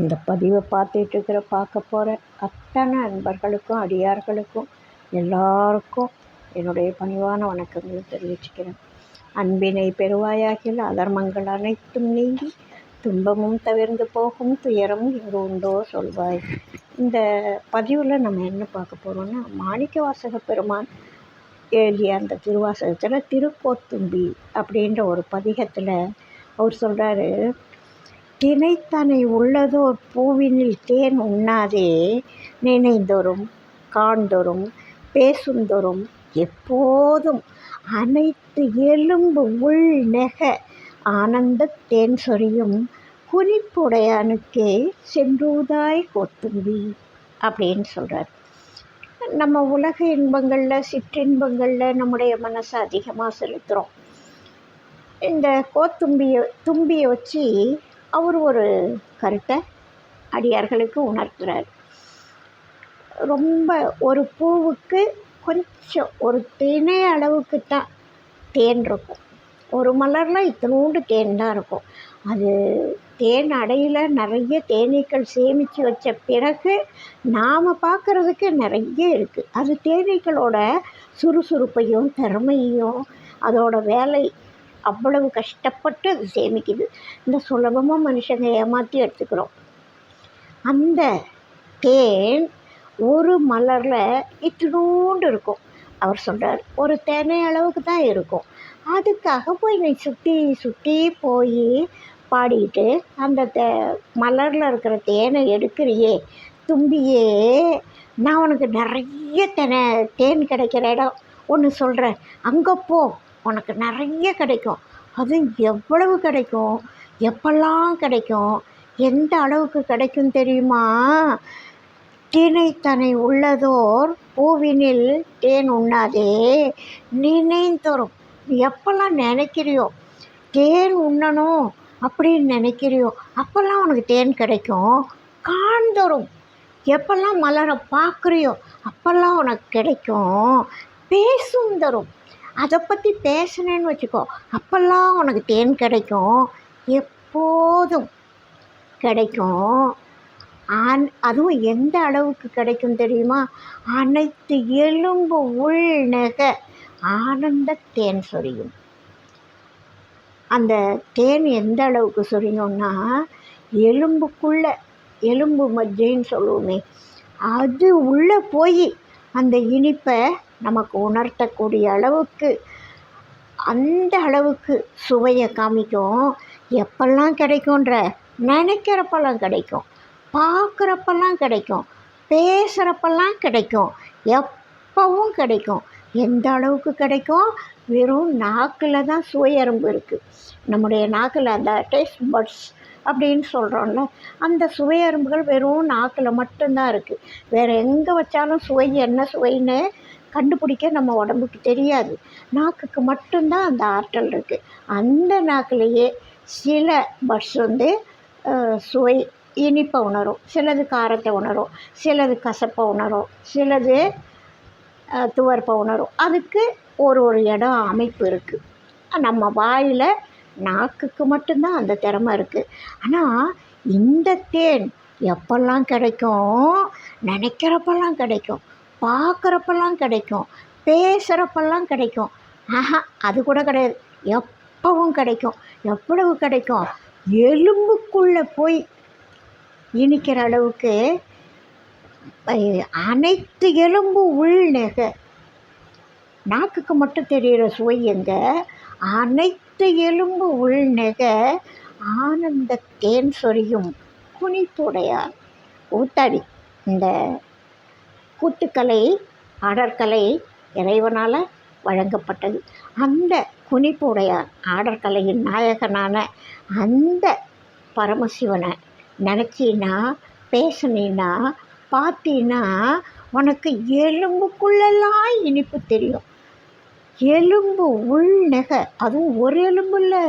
இந்த பதிவை பார்த்துட்டு இருக்கிற பார்க்க போகிற அத்தனை நண்பர்களுக்கும் அடியார்களுக்கும் எல்லாருக்கும் என்னுடைய பணிவான வணக்கங்களை தெரிவிச்சுக்கிறேன். அன்பினை பெறுவாயாகில் அதர்மங்கள் அனைத்தும் நீங்கி துன்பமும் தவிர்ந்து போகும் துயரம் இங்கு உண்டோ சொல்வாய். இந்த பதிவில் நம்ம என்ன பார்க்க போகிறோம்னா மாணிக்க வாசக பெருமான் எழுதிய அந்த திருவாசகத்தில் திருக்கோத்தும்பி அப்படின்ற ஒரு பதிகத்தில் அவர் சொல்கிறாரு தினைத்தனை உள்ளதோர் பூவினில் தேன் உண்ணாதே நினைந்தொரும் காண்தொரும் பேசுந்தொரும் எப்போதும் அனைத்து எலும்பு உள் நெக ஆனந்தத் தேன் சொரியும் குறிப்புடையானுக்கே சென்றூதாய் கொத்தும்பி அப்படின்னு சொல்கிறார் நம்ம உலக இன்பங்களில் சிற்றின்பங்களில் நம்முடைய மனசை அதிகமாக செலுத்துகிறோம் இந்த கோத்தும்பியை தும்பியை வச்சு அவர் ஒரு கருத்தை அடியார்களுக்கு உணர்த்துறார். ரொம்ப ஒரு பூவுக்கு கொஞ்சம் ஒரு திணை அளவுக்கு தான் தேன் இருக்கும். ஒரு மலரில் இத்தனோண்டு தேன் தான் இருக்கும். அது தேன் அடையில் நிறைய தேனீக்கள் சேமித்து வச்ச பிறகு நாம் பார்க்குறதுக்கு நிறைய இருக்குது அது தேனீக்களோட சுறுசுறுப்பையும் திறமையும் அதோட வேலை அவ்வளவு கஷ்டப்பட்டு அது சேமிக்குது. இந்த சுலபமாக மனுஷங்க ஏமாற்றி எடுத்துக்கிறோம். அந்த தேன் ஒரு மலரில் இத்தினூண்டு இருக்கும். அவர் சொல்கிறார் ஒரு தேனை அளவுக்கு தான் இருக்கும். அதுக்காக போய் நீ சுற்றி சுற்றி போய் பாடிட்டு அந்த தே மலரில் இருக்கிற தேனை எடுக்கிறியே தும்பியே நான் உனக்கு நிறைய தேனை தேன் கிடைக்கிற இடம் ஒன்று சொல்கிறேன் அங்கே போ. உனக்கு நிறைய கிடைக்கும். அதுவும் எவ்வளவு கிடைக்கும்? எப்பெல்லாம் கிடைக்கும்? எந்த அளவுக்கு கிடைக்கும் தெரியுமா? தினைத்தனை உள்ளதோர் பூவினில் தேன் உண்ணாதே. நினைந்தோறும். எப்பெல்லாம் நினைக்கிறியோ? தேன் உண்ணணும் அப்படின்னு நினைக்கிறியோ? அப்போல்லாம் உனக்கு தேன் கிடைக்கும். காண்தோறும். எப்பெல்லாம் மலரை பார்க்குறியோ? அப்போல்லாம் உனக்கு கிடைக்கும். பேசும் தரும். அதை பற்றி பேசினேன்னு வச்சுக்கோ அப்போல்லாம் உனக்கு தேன் கிடைக்கும் எப்போதும் கிடைக்கும். ஆன் அதுவும் எந்த அளவுக்கு கிடைக்கும் தெரியுமா? அனைத்து எலும்பு உள்நெக ஆனந்த தேன் சொரியும். அந்த தேன் எந்த அளவுக்கு சொரியும்னா எலும்புக்குள்ளே எலும்பு மஜ்ஜைன்னு சொல்லுவோமே அது உள்ளே போய் அந்த இனிப்பை நமக்கு உணர்த்தக்கூடிய அளவுக்கு அந்த அளவுக்கு சுவையை காமிக்கும். எப்பெல்லாம் கிடைக்குன்ற நினைக்கிறப்பெல்லாம் கிடைக்கும். பார்க்குறப்பெல்லாம் கிடைக்கும். பேசுகிறப்பெல்லாம் கிடைக்கும். எப்பவும் கிடைக்கும். எந்த அளவுக்கு கிடைக்கும்? வெறும் நாக்கில் தான் சுவையரும்பு இருக்குது நம்முடைய நாக்கில் அந்த டேஸ்ட் பட்ஸ் அப்படின்னு சொல்கிறோம்ல அந்த சுவையரும்புகள் வெறும் நாக்கில் மட்டும்தான் இருக்குது வேறு எங்கே வச்சாலும் சுவை என்ன சுவைன்னு கண்டுபிடிக்க நம்ம உடம்புக்கு தெரியாது. நாக்குக்கு மட்டும்தான் அந்த ஆற்றல் இருக்குது அந்த நாக்குலேயே சில பட்ஸ் வந்து சுவை இனிப்பை உணரும். சிலது காரத்தை உணரும். சிலது கசப்பை உணரும். சிலது துவர்ப்பை உணரும். அதுக்கு ஒரு ஒரு இடம் அமைப்பு இருக்குது நம்ம வாயில் நாக்குக்கு மட்டும்தான் அந்த திறமை இருக்குது ஆனால் இந்த தேன் எப்பெல்லாம் கிடைக்கும்? நினைக்கிறப்பெல்லாம் கிடைக்கும். பார்க்குறப்பெல்லாம் கிடைக்கும். பேசுகிறப்பெல்லாம் கிடைக்கும். ஆஹா அது கூட கிடையாது. எப்பவும் கிடைக்கும். எவ்வளவு கிடைக்கும்? எலும்புக்குள்ளே போய் இனிக்கிற அளவுக்கு அனைத்து எலும்பு உள் நெக. நாக்குக்கு மட்டும் தெரிகிற சுவை எங்கே? அனைத்து எலும்பு உள் நெக. ஆனந்த தேன் சொரியும் குனிப்புடையார் ஊத்தாடி இந்த கூத்துக்கலை ஆடற்கலை இறைவனால் வழங்கப்பட்டது. அந்த குனிப்புடைய ஆடற்கலையின் நாயகனான அந்த பரமசிவனை நினச்சின்னா பேசுனீன்னா பார்த்தீன்னா உனக்கு எலும்புக்குள்ளெல்லாம் இனிப்பு தெரியும். எலும்பு உள்நகை அதுவும் ஒரு எலும்பு இல்லை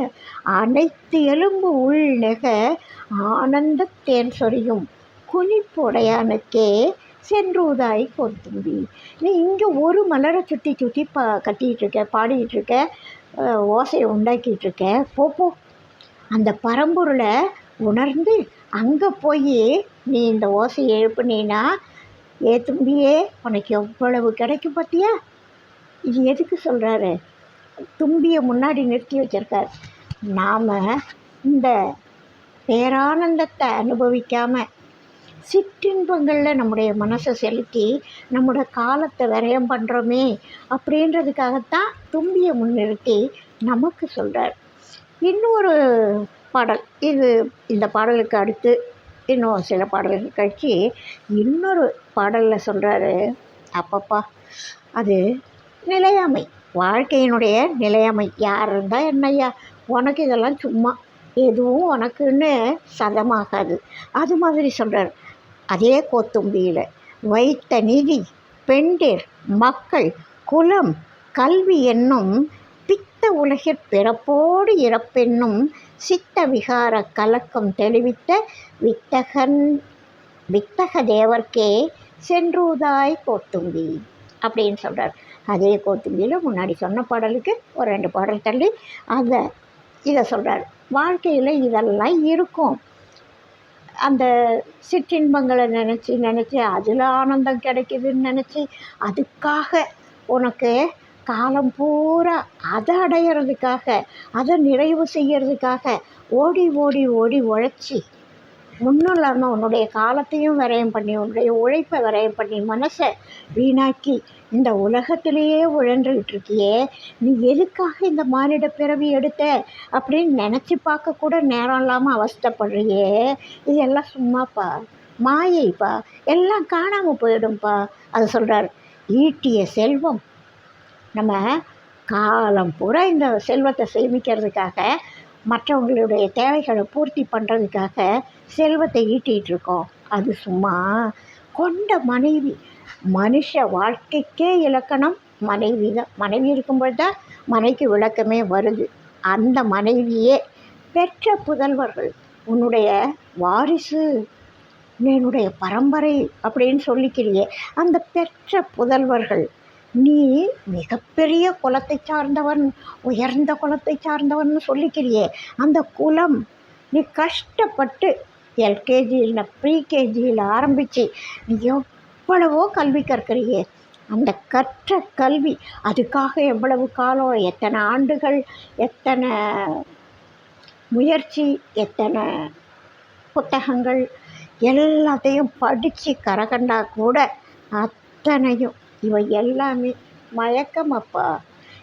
அனைத்து எலும்பு உள் நெகை ஆனந்த தேன் சொரியும். குனிப்புடையானுக்கே சென்றுதாய் கொத்தும்பி நீ இங்கே ஒரு மலரை சுற்றி சுற்றி பா கட்டிகிட்ருக்க பாடிக்கிட்டுருக்க இருக்க ஓசையை உண்டாக்கிட்டு இருக்க அந்த பரம்பொருளை உணர்ந்து அங்கே போய் நீ இந்த ஓசையை எழுப்புனீன்னா ஏ தும்பியே உனக்கு எவ்வளவு கிடைக்கும் பார்த்தியா இது எதுக்கு சொல்கிறாரு தும்பியை முன்னாடி நிறுத்தி வச்சுருக்கார். நாம் இந்த பேரானந்தத்தை அனுபவிக்காமல் சிற்றின்பங்களில் நம்முடைய மனசை செலுத்தி நம்மளோட காலத்தை விரயம் பண்ணுறோமே அப்படின்றதுக்காகத்தான் தும்பியை முன்னிறுத்தி நமக்கு சொல்கிறார் இன்னொரு பாடல். இது இந்த பாடலுக்கு அடுத்து இன்னும் சில பாடல்கள் கழிச்சு இன்னொரு பாடலில் சொல்கிறாரு அப்பப்பா. அது நிலையாமை. வாழ்க்கையினுடைய நிலையாமை யார் இருந்தால் என்னய்யா? உனக்கு இதெல்லாம் சும்மா. எதுவும் உனக்குன்னு சதமாகாது. அது மாதிரி சொல்கிறார் அதே கோத்தும்பியில். வைத்த நிதி பெண்டிர் மக்கள் குலம் கல்வி என்னும் பித்த உலகிற் பிறப்போடு இறப்பென்னும் சித்த விகார கலக்கம் தெளிவித்த வித்தகன் வித்தக தேவர்க்கே சென்றுதாய் கோத்தும்பி அப்படின்னு சொல்கிறார் அதே கோத்தும்பியில் முன்னாடி சொன்ன பாடலுக்கு ஒரு ரெண்டு பாடல் தள்ளி அதை இதை சொல்கிறார் வாழ்க்கையில் இதெல்லாம் இருக்கும். அந்த சிற்றின்பங்களை நினச்சி நினச்சி அதில் ஆனந்தம் கிடைக்குதுன்னு நினச்சி அதுக்காக உனக்கு காலம் பூரா அதை அடையிறதுக்காக அதை நிறைவு செய்யறதுக்காக ஓடி ஓடி ஓடி உழைச்சி ஒன்றும் இல்லாமல் உன்னுடைய காலத்தையும் விரயம் பண்ணி உன்னுடைய உழைப்பை விரயம் பண்ணி மனசை வீணாக்கி இந்த உலகத்திலேயே உழன்றுக்கிட்டு இருக்கியே. நீ எதுக்காக இந்த மானிட பிறவி எடுத்த அப்படின்னு நினச்சி பார்க்கக்கூட நேரம் இல்லாமல் அவஸ்தைப்படுறியே. இது எல்லாம் சும்மாப்பா. மாயைப்பா. எல்லாம் காணாமல் போயிடும்ப்பா அது சொல்கிறார் ஈட்டிய செல்வம். நம்ம காலம் பூரா இந்த செல்வத்தை சேமிக்கிறதுக்காக மற்றவங்களுடைய தேவைகளை பூர்த்தி பண்ணுறதுக்காக செல்வத்தை ஈட்டிகிட்டு இருக்கோம் அது சும்மா கொண்ட மனைவி மனுஷ வாழ்க்கைக்கே இலக்கணம். மனைவி தான் மனைவி இருக்கும்பொழுது தான் மனைக்கு விளக்கமே வருது. அந்த மனைவியே பெற்ற புதல்வர்கள். உன்னுடைய வாரிசு என்னுடைய பரம்பரை அப்படின்னு சொல்லிக்கிறியே. அந்த பெற்ற புதல்வர்கள் நீ மிகப்பெரிய குலத்தை சார்ந்தவன் உயர்ந்த குலத்தை சார்ந்தவன் சொல்லிக்கிறியே. அந்த குலம் நீ கஷ்டப்பட்டு எல்கேஜியில் ப்ரீகேஜியில் ஆரம்பித்து நீ எவ்வளவோ கல்வி கற்கிறியே. அந்த கற்ற கல்வி அதுக்காக எவ்வளவு காலம் எத்தனை ஆண்டுகள் எத்தனை முயற்சி எத்தனை புத்தகங்கள் எல்லாத்தையும் படித்து கரகண்டா கூட அத்தனையும் இவை எல்லாமே மயக்கம் அப்பா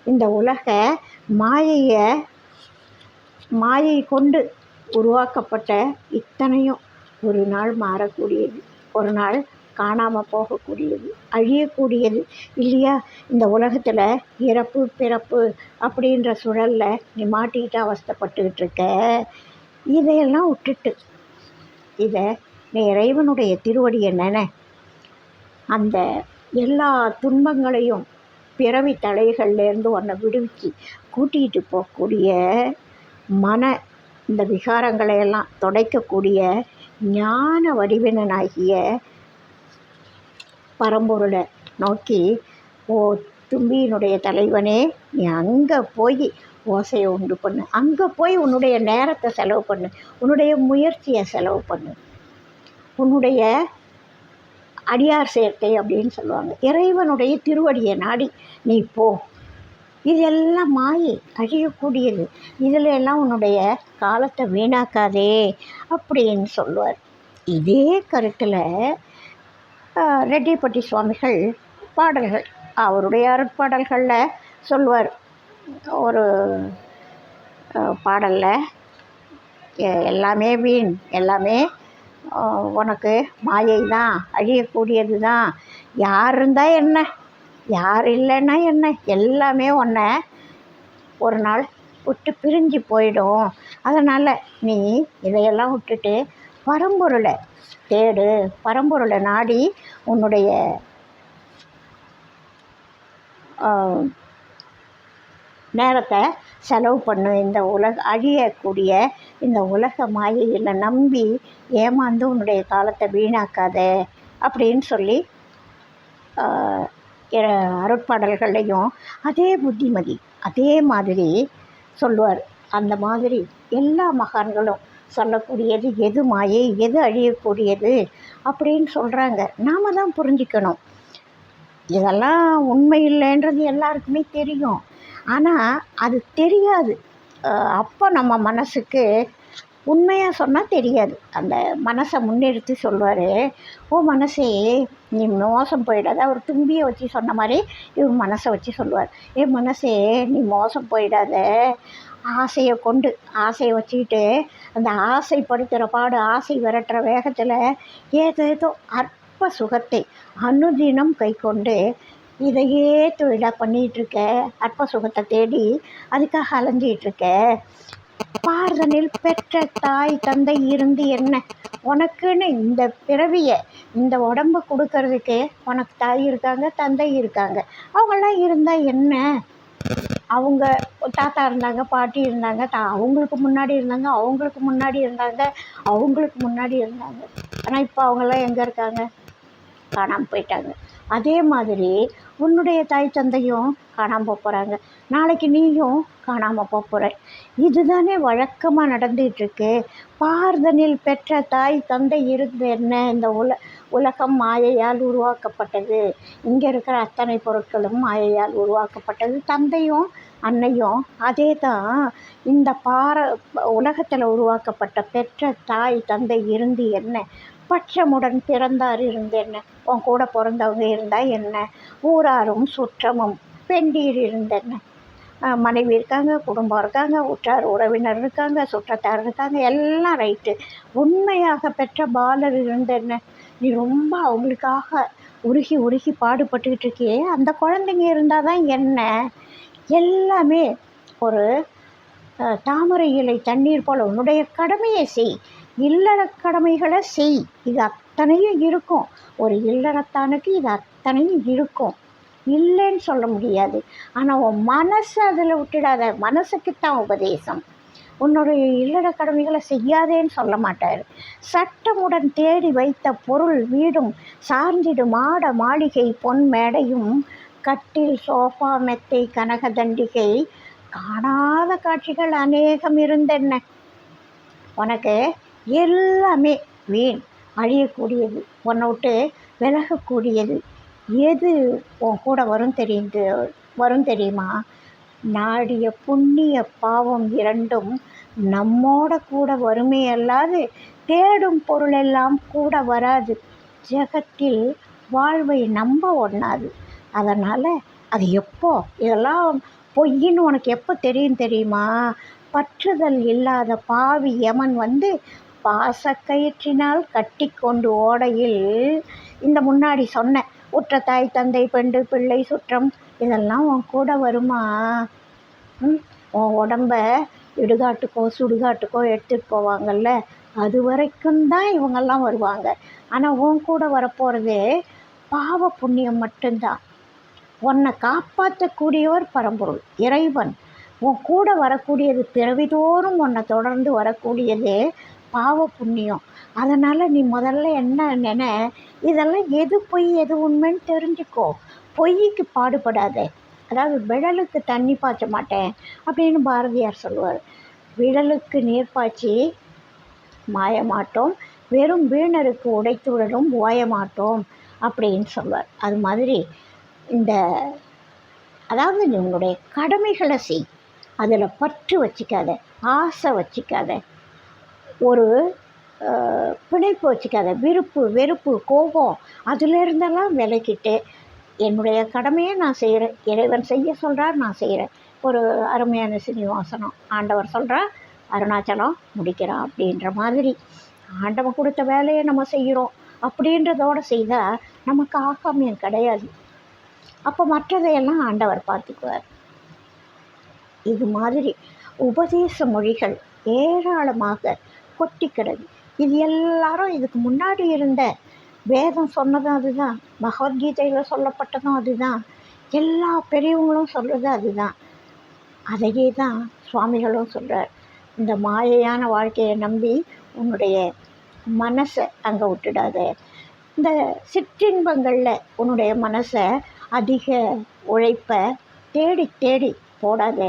இந்த உலக மாயையை மாயை கொண்டு உருவாக்கப்பட்ட இத்தனையும் ஒரு நாள் மாறக்கூடியது. ஒரு நாள் காணாமல் போகக்கூடியது அழியக்கூடியது. இல்லையா? இந்த உலகத்தில் இறப்பு பிறப்பு அப்படின்ற சுழலில் நீ மாட்டிக்கிட்டு அவஸ்தைப்பட்டுக்கிட்டு இருக்க இதையெல்லாம் விட்டுட்டு இதை நீ இறைவனுடைய திருவடியை நினை அந்த எல்லா துன்பங்களையும் பிறவி தலைகள்லேருந்து உன்னை விடுவிச்சு கூட்டிகிட்டு போகக்கூடிய மன இந்த விகாரங்களையெல்லாம் துடைக்கக்கூடிய ஞான வடிவினனாகிய பரம்பொருளை நோக்கி ஓ தும்பியினுடைய தலைவனே நீ அங்கே போய் ஓசையை உண்டு பண்ணு. அங்கே போய் உன்னுடைய நேரத்தை செலவு பண்ணு. உன்னுடைய முயற்சியை செலவு பண்ணு. உன்னுடைய அடியார் சேர்க்கை அப்படின்னு சொல்லுவாங்க. இறைவனுடைய திருவடியை நாடி நீ போ. இதெல்லாம் மாயை அழியக்கூடியது. இதில் எல்லாம் உன்னுடைய காலத்தை வீணாக்காதே அப்படின்னு சொல்லுவார். இதே கருத்தில் ரெட்டிப்பட்டி சுவாமிகள் பாடல்கள் அவருடைய அருட்பாடல்களில் சொல்லுவார். ஒரு பாடலில் எல்லாமே வீண் எல்லாமே உனக்கு மாயை தான் அழியக்கூடியது தான் யார் இருந்தால் என்ன? யார் இல்லைன்னா என்ன? எல்லாமே உன்னை ஒரு நாள் விட்டு பிரிஞ்சு போயிடும். அதனால் நீ இதையெல்லாம் விட்டுட்டு பரம்பொருளை தேடு. பரம்பொருளை நாடி உன்னுடைய நேரத்தை செலவு பண்ணும் இந்த உலக அழியக்கூடிய இந்த உலக மாயையில் நம்பி ஏமாந்து உன்னுடைய காலத்தை வீணாக்காத அப்படின்னு சொல்லி அருட்பாடல்கள்லையும் அதே புத்திமதி அதே மாதிரி சொல்லுவார். அந்த மாதிரி எல்லா மகான்களும் சொல்லக்கூடியது எது மாயை எது அழியக்கூடியது அப்படின்னு சொல்கிறாங்க நாம் தான் புரிஞ்சுக்கணும். இதெல்லாம் உண்மை இல்லைன்றது எல்லாருக்குமே தெரியும். ஆனால் அது தெரியாது. அப்போ நம்ம மனசுக்கு உண்மையாக சொன்னால் தெரியாது. அந்த மனசை முன்னிறுத்தி சொல்வார் ஓ மனசே நீ மோசம் போயிடாத. அவர் தும்பியை வச்சு சொன்ன மாதிரி இவர் மனசை வச்சு சொல்லுவார் ஏ மனசே நீ மோசம் போயிடாத. ஆசையை கொண்டு ஆசையை வச்சுக்கிட்டு அந்த ஆசைப்படுத்துகிற பாடு ஆசை விரட்டுற வேகத்தில் ஏதோ ஏதோ அற்ப சுகத்தை அனுதினம் கை கொண்டு இதையே தொழிலாக பண்ணிகிட்ருக்க? அற்ப சுகத்தை தேடி அதுக்காக அலைஞ்சிகிட்ருக்க? பாரதனில் பெற்ற தாய் தந்தை இருந்து என்ன? உனக்குன்னு இந்த பிறவியை இந்த உடம்பு கொடுக்கறதுக்கு உனக்கு தாய் இருக்காங்க தந்தை இருக்காங்க. அவங்களாம் இருந்தால் என்ன? அவங்க தாத்தா இருந்தாங்க பாட்டி இருந்தாங்க தா அவங்களுக்கு முன்னாடி இருந்தாங்க அவங்களுக்கு முன்னாடி இருந்தாங்க அவங்களுக்கு முன்னாடி இருந்தாங்க. ஆனால் இப்போ அவங்களாம் எங்கே இருக்காங்க? காணாமல் போயிட்டாங்க. அதே மாதிரி உன்னுடைய தாய் தந்தையும் காணாமல் போகிறாங்க நாளைக்கு நீயும் காணாமல் போகிற இதுதானே வழக்கமாக நடந்துகிட்ருக்கு பார்தனில் பெற்ற தாய் தந்தை இருந்து என்ன இந்த உல உலகம் மாயையால் உருவாக்கப்பட்டது? இங்கே இருக்கிற அத்தனை பொருட்களும் மாயையால் உருவாக்கப்பட்டது. தந்தையும் அன்னையும் அதே தான் இந்த பார உலகத்தில் உருவாக்கப்பட்ட பெற்ற தாய் தந்தை இருந்து என்ன? பட்சமுடன் பிறந்தார் இருந்து என்ன உன் கூட பிறந்தவங்க இருந்தால் என்ன? ஊராரும் சுற்றமும் பெண்டீர் இருந்தென்ன? மனைவி இருக்காங்க குடும்பம் இருக்காங்க உற்றார் உறவினர் இருக்காங்க சுற்றத்தார் இருக்காங்க எல்லாம் ரைட்டு. உண்மையாக பெற்ற பாலர் இருந்தென்ன? நீ ரொம்ப அவங்களுக்காக உருகி உருகி பாடுபட்டுக்கிட்டு இருக்கியே. அந்த குழந்தைங்க இருந்தால் தான் என்ன? எல்லாமே ஒரு தாமரை இலை தண்ணீர் போல உன்னுடைய கடமையை செய். இல்லற கடமைகளை செய். இது அத்தனையும் இருக்கும். ஒரு இல்லறத்தானுக்கு இது அத்தனையும் இருக்கும். இல்லைன்னு சொல்ல முடியாது. ஆனால் உன் மனசை அதில் விட்டுடாத. மனசுக்கு தான் உபதேசம். உன்னுடைய இல்லற கடமைகளை செய்யாதேன்னு சொல்ல மாட்டார். சட்டமுடன் தேடி வைத்த பொருள் வீடும் சார்ந்திடும் மாட மாளிகை பொன் மேடையும் கட்டில் சோஃபா மெத்தை கனக தண்டிகை காணாத காட்சிகள் அநேகம் இருந்தென்ன? உனக்கு எல்லாமே வீண். அழியக்கூடியது உன்னை விட்டு விலகக்கூடியது. எது உன் கூட வரும் தெரியுது வரும் தெரியுமா? நாடிய புண்ணிய பாவம் இரண்டும் நம்மோட கூட வறுமை அல்லாது தேடும் பொருளெல்லாம் கூட வராது. ஜெகத்தில் வாழ்வை நம்ப ஒண்ணாது. அதனால் அது எப்போ? இதெல்லாம் பொய்ன்னு உனக்கு எப்போ தெரியும் தெரியுமா? பற்றுதல் இல்லாத பாவி யமன் வந்து பாசக்கயிற்றினால் கட்டி கொண்டு ஓடையில் இந்த முன்னாடி சொன்னேன் உற்ற தாய் தந்தை பெண்டு பிள்ளை சுற்றம் இதெல்லாம் உன் கூட வருமா? உன் உடம்ப இடுகாட்டுக்கோ சுடுகாட்டுக்கோ எடுத்துகிட்டு போவாங்கல்ல? அது வரைக்கும் தான் இவங்கெல்லாம் வருவாங்க. ஆனால் உன் கூட வரப்போகிறது பாவ புண்ணியம் மட்டும்தான். உன்னை காப்பாற்றக்கூடியவர் பரம்பொருள் இறைவன். உன் கூட வரக்கூடியது பிறவிதோறும் உன்னை தொடர்ந்து வரக்கூடியது பாவ புண்ணியம் அதனால் நீ முதல்ல என்ன நினை இதெல்லாம் எது பொய் எது உண்மைன்னு தெரிஞ்சுக்கோ. பொய்க்கு பாடுபடாத. அதாவது விழலுக்கு தண்ணி பாய்ச்ச மாட்டேன் அப்படின்னு பாரதியார் சொல்லுவார். விழலுக்கு நீர் பாய்ச்சி மாயமாட்டோம். வெறும் வீணருக்கு உடைத்துடலும் ஓயமாட்டோம் அப்படின்னு சொல்லுவார். அது மாதிரி இந்த அதாவது உங்களுடைய கடமைகளை செய். அதில் பற்று வச்சுக்காத ஆசை வச்சுக்காத. ஒரு பிணைப்பு வச்சுக்காத. விருப்பு வெறுப்பு கோபம் அதிலிருந்தெல்லாம் விலக்கிட்டு என்னுடைய கடமையை நான் செய்கிறேன் இறைவன் செய்ய சொல்கிறார் நான் செய்கிறேன் ஒரு அருமையான சீனிவாசனம். ஆண்டவர் சொல்கிறார் அருணாச்சலம் முடிக்கிறான் அப்படின்ற மாதிரி. ஆண்டவன் கொடுத்த வேலையை நம்ம செய்கிறோம். அப்படின்றதோடு செய்தால் நமக்கு ஆகாமியம் கிடையாது. அப்போ மற்றதையெல்லாம் ஆண்டவர் பார்த்துக்குவார். இது மாதிரி உபதேச மொழிகள் ஏராளமாக கொட்டிக்கிறது இது எல்லாரும் இதுக்கு முன்னாடி இருந்த வேதம் சொன்னதும் அதுதான். பகவத்கீதையில் சொல்லப்பட்டதும் அதுதான். எல்லா பெரியவங்களும் சொல்கிறது அதுதான். அதையே தான் சுவாமிகளும் சொல்கிறார் இந்த மாயையான வாழ்க்கையை நம்பி உன்னுடைய மனசை அங்கே விட்டுடாத. இந்த சிற்றின்பங்களில் உன்னுடைய மனசை அதிக உழைப்பை தேடி தேடி போடாத.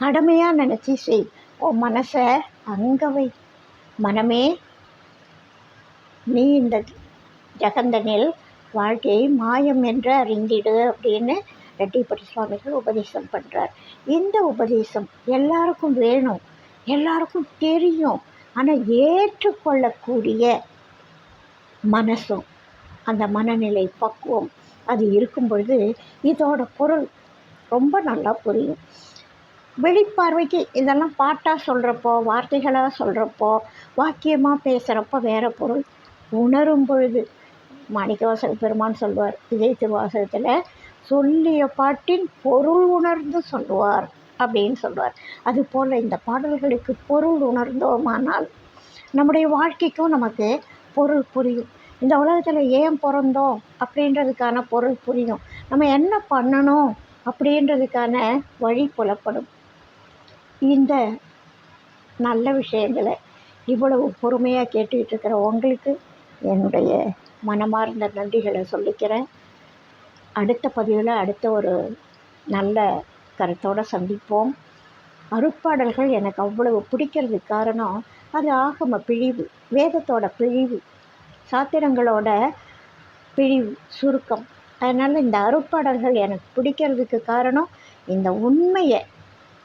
கடமையாக நினச்சி செய். உன் மனசை அங்கே வை. மனமே நீ இந்த ஜகந்தனில் வாழ்க்கையை மாயம் என்று அறிந்திடு அப்படின்னு ரெட்டிப்பட்டி சுவாமிகள் உபதேசம் பண்ணுறார் இந்த உபதேசம் எல்லாருக்கும் வேணும் எல்லாருக்கும் தெரியும். ஆனால் ஏற்றுக்கொள்ளக்கூடிய மனசும் அந்த மனநிலை பக்குவம் அது இருக்கும் பொழுது இதோட பொருள் ரொம்ப நல்லா புரியும். வெளிப்பார்வைக்கு இதெல்லாம் பாட்டாக சொல்கிறப்போ வார்த்தைகளாக சொல்கிறப்போ வாக்கியமாக பேசுகிறப்போ வேறு பொருள். உணரும் பொழுது மாணிக்கவாசக பெருமான் சொல்வார் விஜய் திருவாசகத்தில் சொல்லிய பாட்டின் பொருள் உணர்ந்து சொல்லுவார் அப்படின்னு சொல்வார். அதுபோல் இந்த பாடல்களுக்கு பொருள் உணர்ந்தோமானால் நம்முடைய வாழ்க்கைக்கும் நமக்கு பொருள் புரியும். இந்த உலகத்தில் ஏன் பிறந்தோம் அப்படின்றதுக்கான பொருள் புரியும். நம்ம என்ன பண்ணணும் அப்படின்றதுக்கான வழி புலப்படும். இந்த நல்ல விஷயங்களை இவ்வளவு பொறுமையாக கேட்டுக்கிட்டு இருக்கிற உங்களுக்கு என்னுடைய மனமார்ந்த நன்றிகளை சொல்லிக்கிறேன். அடுத்த பதிவில் அடுத்த ஒரு நல்ல கருத்தோடு சந்திப்போம். அருட்பாடல்கள் எனக்கு அவ்வளவு பிடிக்கிறதுக்கு காரணம் அது ஆகம பிழிவு வேதத்தோட பிழிவு சாத்திரங்களோட பிழிவு சுருக்கம். அதனால் இந்த அருட்பாடல்கள் எனக்கு பிடிக்கிறதுக்கு காரணம் இந்த உண்மையை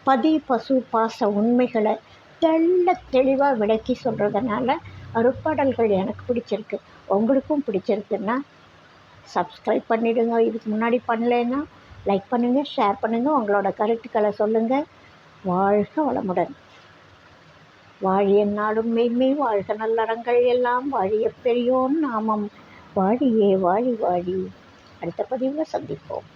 பதி பசு பாச உண்மைகளை தெள்ள தெளிவாக விளக்கி சொல்கிறதுனால அருப்பாடல்கள் எனக்கு பிடிச்சிருக்கு. உங்களுக்கும் பிடிச்சிருக்குன்னா சப்ஸ்கிரைப் பண்ணிவிடுங்க இதுக்கு முன்னாடி பண்ணலைன்னா லைக் பண்ணுங்கள் ஷேர் பண்ணுங்கள் உங்களோட கருத்துக்களை சொல்லுங்கள் வாழ்க வளமுடன். வாழிய நாடும் மெய்மை வாழ்க நல்லறங்கள் எல்லாம் வாழிய பெரியோன் நாமம். வாழியே வாழி வாழி. அடுத்த பதிவில் சந்திப்போம்.